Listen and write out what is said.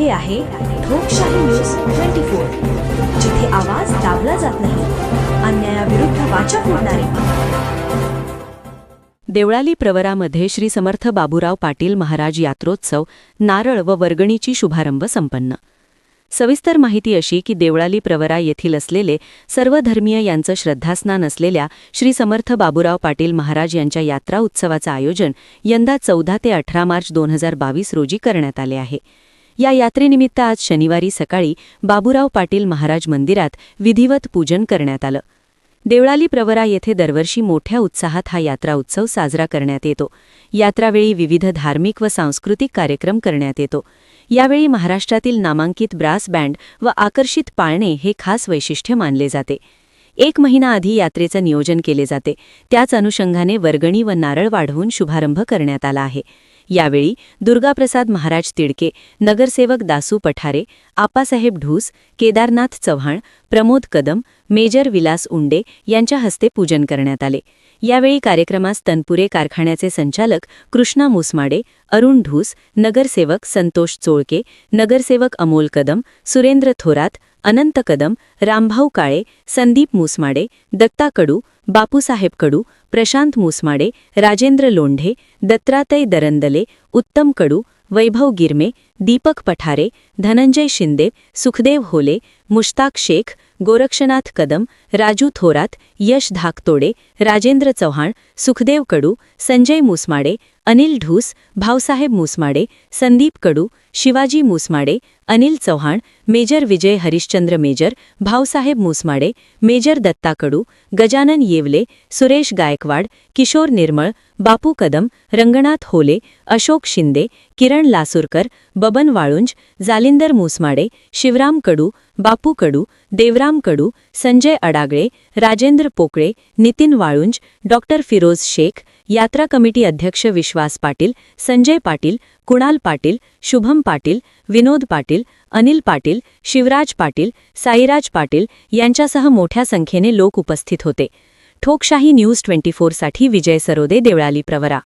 हे आहे लोकशाही न्यूज ट्वेंटी फोर जिथे आवाज दाबला जात नाही अन्यायाविरुद्ध वाचा फोडणारे. देवळाली प्रवरामध्ये श्री समर्थ बाबूराव पाटील महाराज यात्रोत्सव नारळ व वर्गणीची शुभारंभ संपन्न. सविस्तर माहिती अशी की देवळाली प्रवरा येथील असलेले सर्व धर्मीय यांचं श्रद्धास्नान असलेल्या श्री समर्थ बाबूराव पाटील महाराज यांच्या यात्रा उत्सवाचं आयोजन यंदा चौदा ते अठरा मार्च दोन हजार बावीस रोजी करण्यात आले आहे. या यात्रेनिमित्त आज शनिवारी सकाळी बाबूराव पाटील महाराज मंदिरात विधिवत पूजन करण्यात आलं. देवळाली प्रवरा येथे दरवर्षी मोठ्या उत्साहात हा यात्रा उत्सव साजरा करण्यात येतो. यात्रावेळी विविध धार्मिक व सांस्कृतिक कार्यक्रम करण्यात येतो. यावेळी महाराष्ट्रातील नामांकित ब्रास बँड व आकर्षित पाळणे हे खास वैशिष्ट्य मानले जाते. एक महिना आधी यात्रेचं नियोजन केले जाते. त्याच अनुषंगाने वर्गणी व नारळ वाढवून शुभारंभ करण्यात आला आहे. यावेळी दुर्गाप्रसाद महाराज तिडके नगरसेवक दासू पठारे आप्पासाहेब ढूस केदारनाथ चव्हाण प्रमोद कदम मेजर विलास उंडे यांच्या हस्ते पूजन करण्यात आले. यावेळी कार्यक्रमास तनपुरे कारखान्याचे संचालक कृष्णा मुसमाडे अरुण ढूस नगरसेवक संतोष चोळके नगरसेवक अमोल कदम सुरेंद्र थोरात अनंत कदम रामभाऊ काळे संदीप मुसमाडे दत्ता कडू बापूसाहेब कडू प्रशांत मुसमाडे राजेंद्र लोंढे दत्रातय दरंदले उत्तम कडू वैभव Girme Deepak Pathare Dhananjay Shinde Sukhdev Hole Mushtaq Shaikh Gorakshanath Kadam Raju Thorat Yash Dhaktode Rajendra Chavan Sukhdev Kadu Sanjay Musmade Anil Dhus Bhausaheb Musmade Sandeep Kadu Shivaji Musmade Anil Chavan major Vijay Harishchandra major Bhausaheb Musmade major Datta Kadu Gajanan Yewale Suresh Gaikwad Kishor Nirmal Bapu Kadam Ranganath Hole Ashok Shinde Kiran Lasurkar Baban Walunj Jalinder Musmade Shivram Kadu Bapu Kadu Devram Kadu Sanjay Adagale Rajendra Pokale Nitin Walunj doctor Firoz Shaikh यात्रा committee अध्यक्ष विश्वास पाटील संजय पाटील कुणाल पाटील शुभम पाटील विनोद पाटील अनिल पाटील शिवराज पाटील साईराज पाटील यांच्यासह मोठ्या संख्येने लोक उपस्थित होते. Thokshahi news twenty फोरसाठी विजय सरोदे देवळाली प्रवरा.